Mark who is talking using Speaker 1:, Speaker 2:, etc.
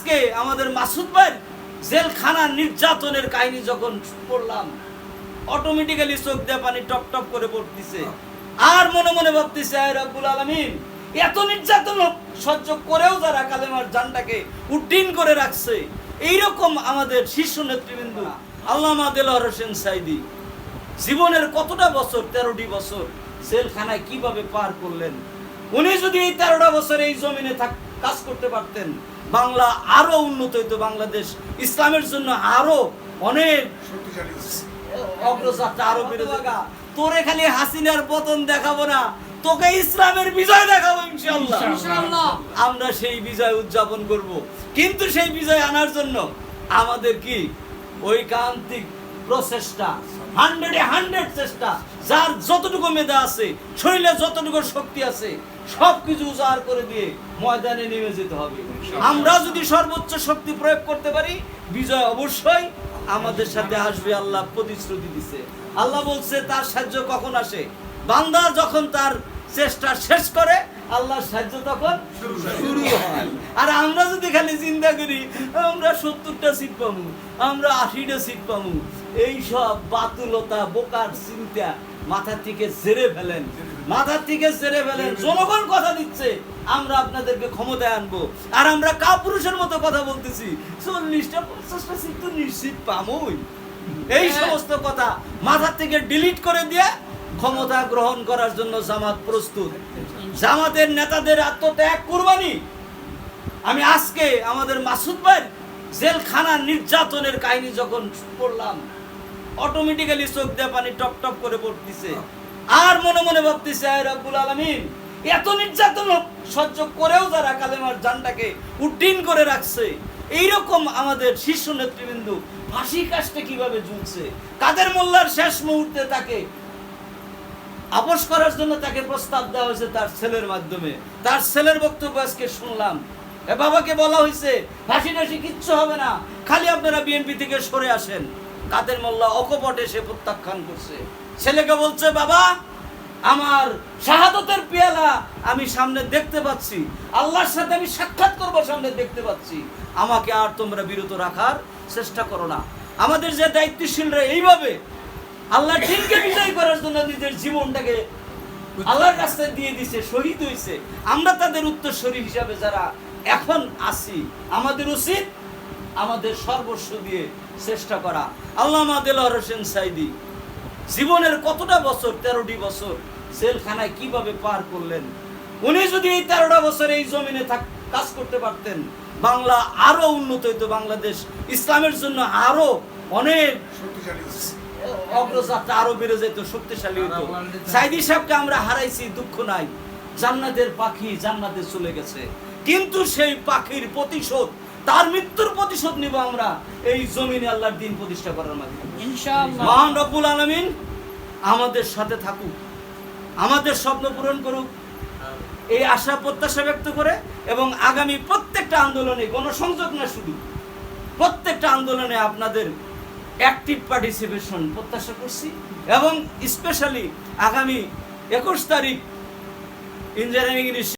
Speaker 1: আজকে আমাদের মাসুদ ভাই জেলখানা নির্যাতনের কাহিনী যখন পড়লাম অটোমেটিক্যালি চোখ দিয়ে পানি টপ টপ করে পড়তেছে। আর মনে মনে ভাবতেছে, আয় রব্বুল আলামিন, এত নির্যাতন সহ্য করেও যারা কালেমার জানটাকে উড্ডিন করে রাখছে। এইরকম আমাদের শীর্ষ নেতৃবৃন্দ আল্লামা দেলোয়ার হোসেন সাইদি, জীবনের কতটা বছর? তেরোটি বছর। জেলখানায় কীভাবে পার করলেন? উনি যদি এই তেরোটা বছর এই জমিনে থাক কাজ করতে পারতেন। বাংলা আরও উন্নত হইতো বাংলাদেশ ইসলামের জন্য আরও অনেক
Speaker 2: শক্তিশালী
Speaker 1: অগ্রযাত্রা আরও বেড়ে যাবে। তোরে খালি হাসিনার পতন দেখাবো না তোকে ইসলামের বিজয় দেখাবো ইনশাআল্লাহ।
Speaker 3: ইনশাআল্লাহ।
Speaker 1: আমরা সেই বিজয় উদযাপন করব। কিন্তু সেই বিজয় আনার জন্য আমাদের কি ঐকান্তিক প্রচেষ্টা হান্ড্রেডে হান্ড্রেড চেষ্টা যার যতটুকু মেধা আছে শরীরে যতটুকু শক্তি আছে সব কিছু উজাড় করে দিয়ে ময়দানে নেমে যেতে হবে। আমরা যদি সর্বোচ্চ শক্তি প্রয়োগ করতে পারি বিজয় অবশ্যই আমাদের সাথে আসবে আল্লাহ প্রতিশ্রুতি দিছে। আল্লাহ বলছে তার সাহায্য কখন আসে? বান্দা যখন তার চেষ্টা শেষ করে আল্লাহর সাহায্য তখন শুরু হয়। আর আমরা যদি খালি চিন্তা করি আমরা সত্তরটা সিট পাবো আমরা আশিটা সিট পাবো এই সব বাতুলতা বোকার চিন্তা মাথা থেকে জেরে ফেলেন। মাথা থেকে জেরে ফেলেন। জনগণ কথা দিচ্ছে আমরা আপনাদেরকে ক্ষমতায় আনব। আর আমরা কাপুরুষের মতো কথা বলতেছি। চল্লিশটা পঞ্চাশটা সিট তো নিশ্চিত পাবোই এই সমস্ত কথা মাথা থেকে ডিলিট করে দিয়ে ক্ষমতা গ্রহণ করার জন্য জামাত প্রস্তুত। জামাতের নেতাদের আত্মত্যাগ কুরবানি। আমি আজকে আমাদের মাসুদ ভাই জেলখানা নির্যাতনের কাহিনী যখন পড়লাম অটোমেটিক্যালি চোখ দিয়ে পানি টপ টপ করে পড়তেছে। আর মনে মনে ভাবতেছে, আয় রব্বুল আলামিন, এত নির্যাতন সহ্য করেও যারা কালেমার জানটাকে উড্ডিন করে রাখছে। এইরকম আমাদের শীর্ষ নেতৃবৃন্দ ফাঁসি কাজটা কীভাবে ঝুলছে? কাদের মোল্লার শেষ মুহূর্তে তাকে আপোষ করার জন্য তাকে প্রস্তাব দেওয়া হয়েছে তার ছেলের মাধ্যমে। তার ছেলের বক্তব্য আজকে শুনলাম। বাবাকে বলা হয়েছে ফাঁসি টাসি কিচ্ছু হবে না। খালি আপনারা বিএনপি থেকে সরে আসেন। কাদের মোল্লা অকপটে সে প্রত্যাখ্যান করছে। ছেলেকে বলছে, বাবা, আমার শাহাদতের পেয়ালা আমি সামনে দেখতে পাচ্ছি। আল্লাহর সাথে আমি সাক্ষাৎ করব, সামনে দেখতে পাচ্ছি। আমাকে আর তোমরা বিরত রাখার চেষ্টা করো না। আমাদের যে দায়িত্বশীলরা এইভাবে আল্লাহ দিনকে বিজয় করার জন্য নিজের জীবনটাকে আল্লাহর রাস্তায় দিয়ে দিছে, শহীদ হয়েছে আমরা তাদের উত্তরসূরি হিসাবে যারা এখন আছি আমাদের উচিত আমাদের সর্বস্ব দিয়ে চেষ্টা করা। আল্লামা দেলোয়ার হোসেন সাইদি জীবনের কতটা বছর? তেরোটি বছর। জেলখানায় কীভাবে পার করলেন? উনি যদি এই তেরোটা বছর এই জমিনে থাক কাজ করতে পারতেন বাংলা আরও উন্নত হইতো বাংলাদেশ ইসলামের জন্য আরও অনেক অগ্রযাত্রা আরও বেড়ে যেত শক্তিশালী হতো। সাইদি সাহেবকে আমরা হারাইছি দুঃখ নাই। জান্নাতের পাখি জান্নাতে চলে গেছে। কিন্তু সেই পাখির প্রতিশোধ তার মৃত্যুর প্রতিশোধ নিব আমরা এই জমিনে আল্লাহর দিন প্রতিষ্ঠা করার মাধ্যমে। মহান রব্বুল আলামিন আমাদের সাথে থাকুক আমাদের স্বপ্ন পূরণ করুক এই আশা প্রত্যাশা ব্যক্ত করে এবং আগামী প্রত্যেকটা আন্দোলনে গণসংযোগ না শুধু প্রত্যেকটা আন্দোলনে আপনাদের অ্যাক্টিভ পার্টিসিপেশন প্রত্যাশা করছি এবং স্পেশালি আগামী একুশ তারিখ ইঞ্জিনিয়ারিং